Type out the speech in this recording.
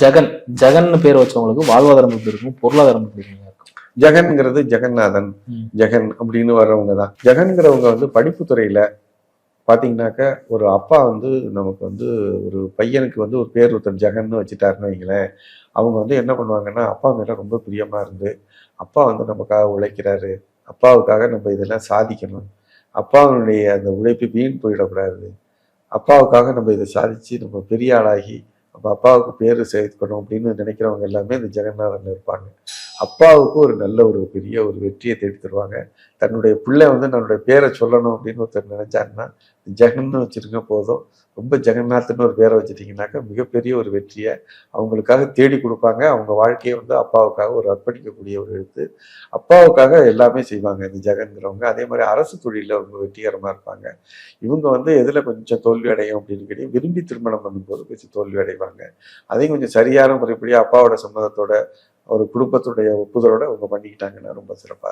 ஜெகன் ஜெகன்னு பேர் வச்சவங்களுக்கு வாழ்வாதாரம் எப்படி இருக்கும்? பொருளாதாரம் எப்படி இருக்கும்? ஜெகன்ங்கிறது ஜெகநாதன். ஜெகன் அப்படின்னு வர்றவங்க தான். ஜெகன்கிறவங்க வந்து படிப்பு துறையில பாத்தீங்கன்னாக்க ஒரு அப்பா வந்து நமக்கு வந்து ஒரு பையனுக்கு வந்து ஒரு பேர் ஒருத்தர் ஜெகன்னு வச்சுட்டாருன்னு வைங்களேன். அவங்க வந்து என்ன பண்ணுவாங்கன்னா அப்பா மேல ரொம்ப பிரியமா இருந்து அப்பா வந்து நமக்காக உழைக்கிறாரு அப்பாவுக்காக நம்ம இதெல்லாம் சாதிக்கணும் அப்பாவுடைய அந்த உழைப்பு வீண் போயிடக்கூடாது அப்பாவுக்காக நம்ம இதை சாதிச்சு நம்ம பெரிய ஆளாகி அப்போ அப்பாவுக்கு பேர் சேர்க்கணும் அப்படின்னு நினைக்கிறவங்க எல்லாமே இந்த ஜெகநாதன் இருப்பாங்க. அப்பாவுக்கு ஒரு நல்ல ஒரு பெரிய ஒரு வெற்றியை தேடி தருவாங்க. தன்னுடைய பிள்ளை வந்து தன்னுடைய பேரை சொல்லணும் அப்படின்னு ஒருத்தர் நினைச்சாருன்னா ஜெகன்னு வச்சுருங்க போதும். ரொம்ப ஜெகநாத்னு ஒரு பேரை வச்சுட்டிங்கனாக்கா மிகப்பெரிய ஒரு வெற்றியை அவங்களுக்காக தேடி கொடுப்பாங்க. அவங்க வாழ்க்கையை வந்து அப்பாவுக்காக ஒரு அர்ப்பணிக்கக்கூடிய ஒரு எழுத்து. அப்பாவுக்காக எல்லாமே செய்வாங்க இந்த ஜெகன்கிறவங்க. அதே மாதிரி அரசு தொழிலில் அவங்க வெற்றிகரமாக இருப்பாங்க. இவங்க வந்து எதில் கொஞ்சம் தோல்வி அடையும் அப்படின்னு கேட்டீங்க விரும்பி திருமணம் பண்ணும்போது கொஞ்சம் தோல்வி அடைவாங்க. அதையும் கொஞ்சம் சரியான முறைப்படி அப்பாவோட சம்மதத்தோட ஒரு குடும்பத்துடைய ஒப்புதலோட அவங்க பண்ணிக்கிட்டாங்கன்னா ரொம்ப சிறப்பாக இருக்கும்.